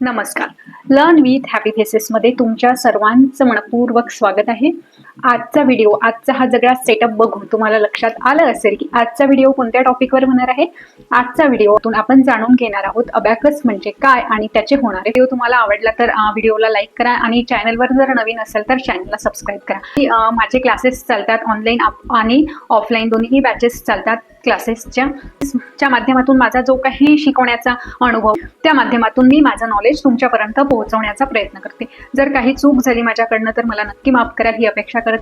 नमस्कार. Learn with happy फेसेसमध्ये तुमच्या सर्वांचं मनपूर्वक स्वागत आहे. आजचा व्हिडिओ आजचा हा सगळा सेटअप बघून तुम्हाला लक्षात आलं असेल की आजचा व्हिडिओ कोणत्या टॉपिकवर होणार आहे? आजचा व्हिडिओतून आपण जाणून घेणार आहोत अबॅकस म्हणजे काय आणि त्याचे होणारे व्हिडिओ तुम्हाला आवडला तर व्हिडिओला लाईक करा आणि चॅनलवर जर नवीन असेल तर चॅनलला सबस्क्राईब करा. माझे क्लासेस चालतात ऑनलाईन आणि ऑफलाईन दोन्ही बॅचेस चालतात क्लासेसच्या च्या माध्यमातून माझा जो काही शिकवण्याचा अनुभव त्या माध्यमातून मी माझं नॉलेज तुमच्यापर्यंत पोहोचवण्याचा प्रयत्न करते. जर काही चूक झाली माझ्याकडनं तर मला नक्की माफ करा. ही अपेक्षा करते.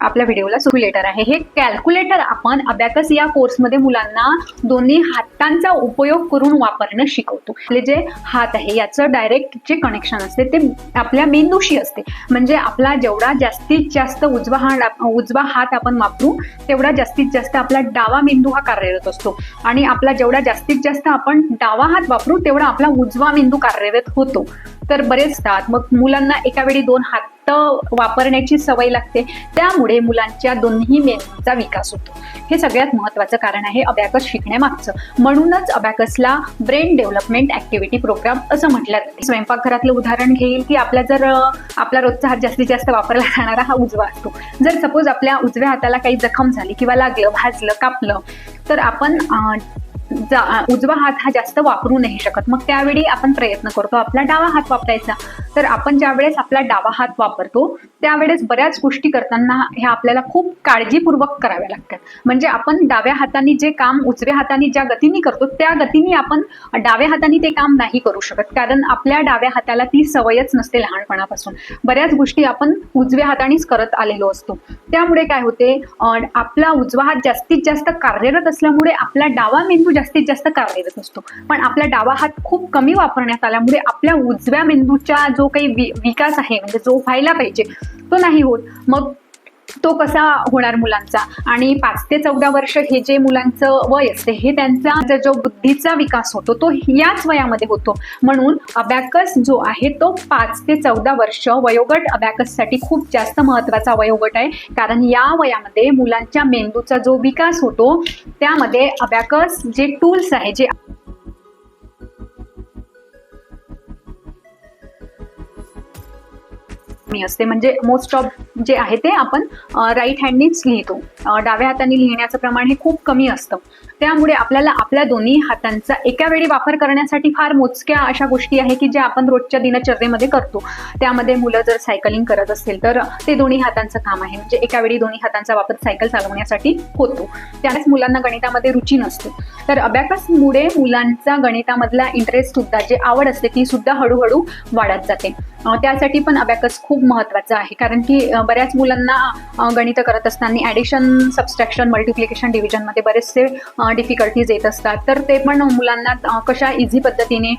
आपल्या व्हिडिओला सुक्युलेटर आहे. हे कॅल्क्युलेटर आपण अबॅकस या कोर्समध्ये मुलांना दोन्ही हातांचा उपयोग करून वापरणं शिकवतो. आपले जे हात आहे याचं डायरेक्ट जे कनेक्शन असते ते आपल्या मेंदूशी असते. म्हणजे आपला जेवढा जास्तीत जास्त उजवा हात उजवा हात आपण वापरू तेवढा जास्तीत जास्त आपला डावा मेंदू हा कार्यरत असतो. आणि आपला जेवढा जास्तीत जास्त आपण डावा हात वापरू तेवढा आपला उजवा मेंदू कार्यरत होतो. तर बरेच मग मुलांना एका वेळी दोन हात वापरण्याची सवय लागते. त्यामुळे मुलांच्या दोन्ही मेंदूचा विकास होतो. हे सगळ्यात महत्वाचं कारण आहे अबॅकस शिकण्यामागचं. म्हणूनच अबॅकसला ब्रेन डेव्हलपमेंट ऍक्टिव्हिटी प्रोग्राम असं म्हटलं जाते. स्वयंपाकघरातलं उदाहरण घेईल की आपला जर आपला रोजचा हात जास्तीत जास्त वापरला जाणारा हा उजवा असतो. जर सपोज आपल्या उजव्या हाताला काही जखम झाली किंवा लागलं भाजलं कापलं तर आपण उजवा हात हा जास्त वापरू नाही शकत. मग त्यावेळी आपण प्रयत्न करतो आपला डावा हात वापरायचा. तर आपण ज्या वेळेस आपला डावा हात वापरतो त्यावेळेस बऱ्याच गोष्टी करताना ह्या आपल्याला खूप काळजीपूर्वक कराव्या लागतात. म्हणजे आपण डाव्या हाताने जे काम उजव्या हाताने ज्या गतीने करतो त्या गतीने आपण डाव्या हाताने ते काम नाही करू शकत. कारण आपल्या डाव्या हाताला ती सवयच नसते लहानपणापासून. बऱ्याच गोष्टी आपण उजव्या हातानेच करत आलेलो असतो. त्यामुळे काय होते आपला उजवा हात जास्तीत जास्त कार्यरत असल्यामुळे आपला डावा मेंदू जास्तीत जास्त कार्यरत असतो पण आपला डावा हात खूप कमी वापरण्यात आल्यामुळे आपल्या उजव्या मेंदूचा जो काही विकास आहे म्हणजे जो व्हायला पाहिजे तो नाही होत. मग तो कसा होणार मुलांचा? आणि पाच ते चौदा वर्ष हे जे मुलांचं वय असते हे त्यांचा जो- जो बुद्धीचा विकास होतो तो याच वयामध्ये होतो. म्हणून अबॅकस जो आहे तो पाच ते चौदा वर्ष वयोगट अबॅकससाठी खूप जास्त महत्त्वाचा वयोगट आहे. कारण या वयामध्ये मुलांच्या मेंदूचा जो विकास होतो त्यामध्ये अबॅकस जे टूल्स आहे जे असते. म्हणजे मोस्ट ऑफ जे आहे ते आपण राईट हँडनीच लिहितो. डाव्या हाताने लिहिण्याचं प्रमाण हे खूप कमी असतं. त्यामुळे आपल्याला आपल्या दोन्ही हातांचा एका वेळी वापर करण्यासाठी फार मोजक्या अशा गोष्टी आहे की ज्या आपण रोजच्या दिनचर्येमध्ये करतो. त्यामध्ये मुलं जर सायकलिंग करत असतील तर ते दोन्ही हातांचं काम आहे. म्हणजे एका वेळी दोन्ही हातांचा वापर सायकल चालवण्यासाठी होतो. त्यानेच मुलांना गणितामध्ये रुची नसते. तर अभ्यासामुळे मुलांचा गणितामधला इंटरेस्ट सुद्धा जे आवड असते ती सुद्धा हळूहळू वाढत जाते. त्यासाठी पण अबॅकस खूप महत्त्वाचा आहे. कारण की बऱ्याच मुलांना गणित करत असताना ॲडिशन सबस्ट्रॅक्शन मल्टिप्लिकेशन डिव्हिजनमध्ये बरेचसे डिफिकल्टीज येत असतात. तर ते पण मुलांना कशा इझी पद्धतीने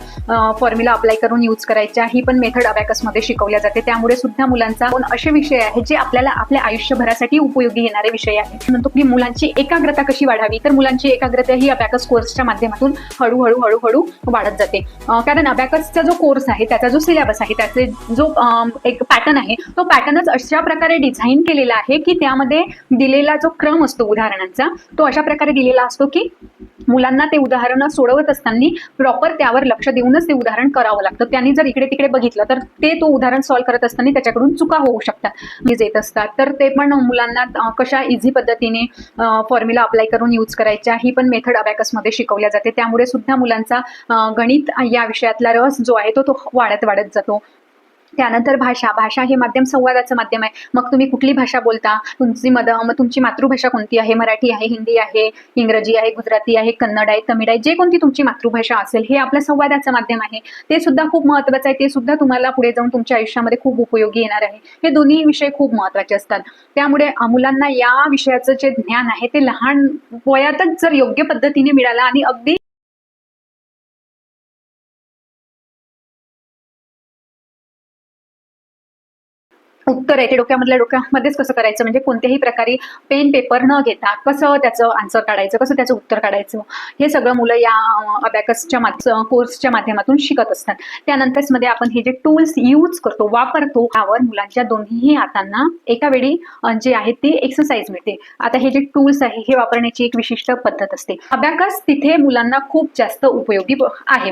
फॉर्म्युला अप्लाय करून यूज करायच्या ही पण मेथड अबॅकसमध्ये शिकवल्या जाते. त्यामुळे सुद्धा मुलांचा दोन असे विषय आहेत जे आपल्याला आपल्या आयुष्यभरासाठी उपयोगी येणारे विषय आहेत. म्हणतो की मुलांची एकाग्रता कशी वाढावी तर मुलांची एकाग्रता ही अबॅकस कोर्सच्या माध्यमातून हळूहळू हळूहळू वाढत जाते. कारण अबॅकसचा जो कोर्स आहे त्याचा जो सिलेबस आहे त्याचे जो एक पॅटर्न आहे तो पॅटर्नच अशा प्रकारे डिझाईन केलेला आहे की त्यामध्ये दिलेला जो क्रम असतो उदाहरणांचा तो अशा प्रकारे दिलेला असतो की मुलांना ते उदाहरणं सोडवत असताना प्रॉपर त्यावर लक्ष देऊनच ते उदाहरण करावं लागतं. त्यांनी जर इकडे तिकडे बघितलं तर ते तो उदाहरण सॉल्व्ह करत असताना त्याच्याकडून चुका होऊ शकतात. येत असतात. तर ते पण मुलांना कशा इझी पद्धतीने फॉर्म्युला अप्लाय करून यूज करायच्या ही पण मेथड अबॅकसमध्ये शिकवल्या जाते. त्यामुळे सुद्धा मुलांचा गणित या विषयातला रस जो आहे तो तो वाढत वाढत जातो. त्यानंतर भाषा. भाषा हे माध्यम संवादाचं माध्यम आहे. मग तुम्ही कुठली भाषा बोलता? तुमची मद मग तुमची मातृभाषा कोणती आहे? मराठी आहे हिंदी आहे इंग्रजी आहे गुजराती आहे कन्नड आहे तमिळ आहे जे कोणती तुमची मातृभाषा असेल हे आपलं संवादाचं माध्यम आहे. ते सुद्धा खूप महत्त्वाचं आहे. ते सुद्धा तुम्हाला पुढे जाऊन तुमच्या आयुष्यामध्ये खूप उपयोगी येणार आहे. हे दोन्ही विषय खूप महत्त्वाचे असतात. त्यामुळे मुलांना या विषयाचं जे ज्ञान आहे ते लहान वयातच जर योग्य पद्धतीने मिळालं आणि अगदी उत्तर आहे ते डोक्यामधल्या डोक्यामध्येच कसं करायचं? म्हणजे कोणत्याही प्रकारे पेन पेपर न घेता कसं त्याचं आन्सर काढायचं? कसं त्याचं उत्तर काढायचं? हे सगळं मुलं या अबॅकसच्या माग कोर्सच्या माध्यमातून शिकत असतात. त्यानंतरच मध्ये आपण हे जे टूल्स यूज करतो वापरतो त्यावर मुलांच्या दोन्हीही हातांना एका वेळी जे आहे ती एक्सरसाइज मिळते. आता हे जे टूल्स आहे हे वापरण्याची एक विशिष्ट पद्धत असते. अबॅकस तिथे मुलांना खूप जास्त उपयोगी आहे.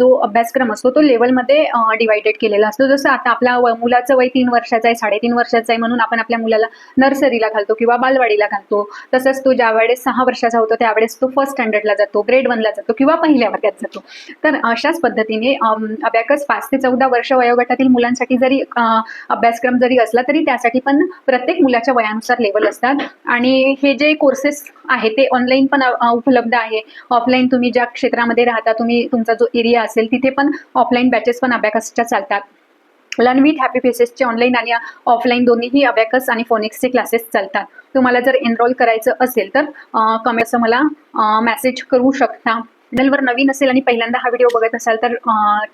जो अभ्यासक्रम असतो तो लेवलमध्ये डिवायडेड केलेला असतो. जसं आता आपला व- मुलाचं वय तीन वर्षाचं आहे साडेतीन वर्षाचं आहे म्हणून आपण आपल्या मुलाला नर्सरीला घालतो किंवा बालवाडीला घालतो. तसंच तो ज्या वेळेस सहा वर्षाचा होतो त्यावेळेस तो फर्स्ट स्टँडर्डला जातो ग्रेड वनला जातो किंवा पहिल्या वर्गात जातो. तर अशाच पद्धतीने अभ्याकस पाच ते चौदा वर्ष वयोगटातील मुलांसाठी जरी अभ्यासक्रम जरी असला तरी त्यासाठी पण प्रत्येक मुलाच्या वयानुसार लेवल असतात. आणि हे जे कोर्सेस आहे ते ऑनलाईन पण उपलब्ध आहे. ऑफलाईन तुम्ही ज्या क्षेत्रामध्ये राहता तुम्ही तुमचा जो एरिया असेल तिथे पण ऑफलाईन बॅचेस पण अभ्याकासच्या चालतात. लर्न विथ हॅपी फेसेसचे ऑनलाईन आणि ऑफलाईन दोन्हीही अभ्याकस आणि फोनिक्सचे क्लासेस चालतात. तुम्हाला जर एनरोल करायचं असेल तर कमी असं मला मेसेज करू शकता. चॅनलवर नवीन असेल आणि पहिल्यांदा हा व्हिडिओ बघत असाल तर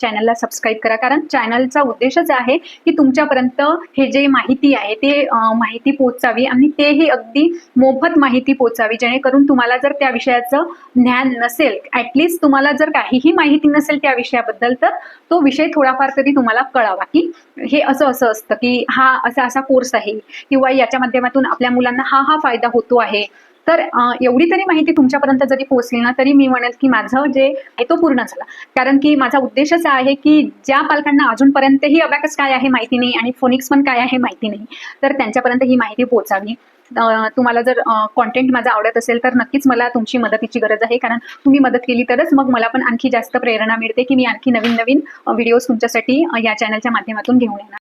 चॅनलला सबस्क्राईब करा. कारण चॅनलचा उद्देशच आहे की तुमच्यापर्यंत हे जे माहिती आहे ते माहिती पोचावी आणि तेही अगदी मोफत माहिती पोचावी जेणेकरून तुम्हाला जर त्या विषयाचं ज्ञान नसेल ॲटलिस्ट तुम्हाला जर काहीही माहिती नसेल त्या विषयाबद्दल तर तो विषय थोडाफार तरी तुम्हाला कळावा की हे असं असं असतं की हा असा असा कोर्स आहे किंवा याच्या माध्यमातून आपल्या मुलांना हा हा फायदा होतो आहे. तर एवढी तरी माहिती तुमच्यापर्यंत जरी पोहोचली ना तरी मी म्हणेल की माझं जे आहे तो पूर्ण झाला. कारण की माझा उद्देशच आहे की ज्या पालकांना अजूनपर्यंतही अबॅकस काय आहे माहिती नाही आणि फोनिक्स पण काय आहे माहिती नाही तर त्यांच्यापर्यंत ही माहिती पोहोचावी. तुम्हाला जर कॉन्टेंट माझा आवडत असेल तर नक्कीच मला तुमची मदतीची गरज आहे. कारण तुम्ही मदत केली तरच मग मला पण आणखी जास्त प्रेरणा मिळते की मी आणखी नवीन नवीन व्हिडिओज तुमच्यासाठी या चॅनलच्या माध्यमातून घेऊन येणार.